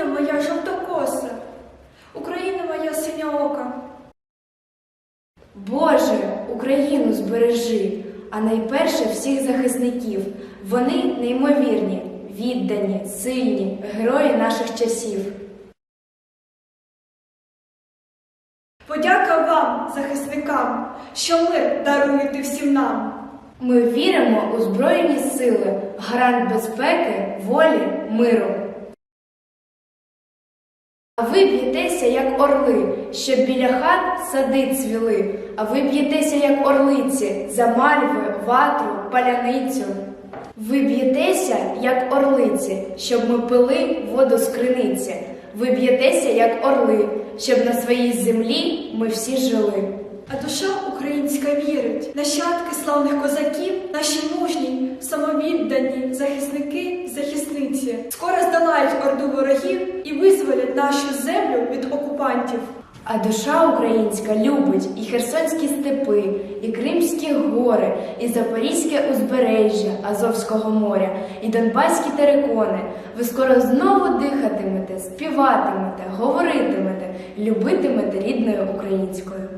Україна моя жовтокоса, Україна моя синьоока. Боже, Україну збережи, а найперше всіх захисників. Вони неймовірні, віддані, сильні, герої наших часів. Подяка вам, захисникам, що мир даруєте всім нам. Ми віримо у Збройні сили, гарант безпеки, волі, миру. А ви б'єтеся, як орли, щоб біля хат сади цвіли, а ви б'єтеся, як орлиці, за мальви, ватру, паляницю. Ви б'єтеся, як орлиці, щоб ми пили воду з криниці. Ви б'єтеся, як орли, щоб на своїй землі ми всі жили. А душа українська вірить, нащадки славних козаків, наші мужні, самовіддані захисники, захисниці, скоро здолають орду ворогів і визволять нашу землю від окупантів. А душа українська любить і херсонські степи, і Кримські гори, і Запорізьке узбережжя Азовського моря, і Донбаські терикони. Ви скоро знову дихатимете, співатимете, говоритимете, любитимете рідною українською.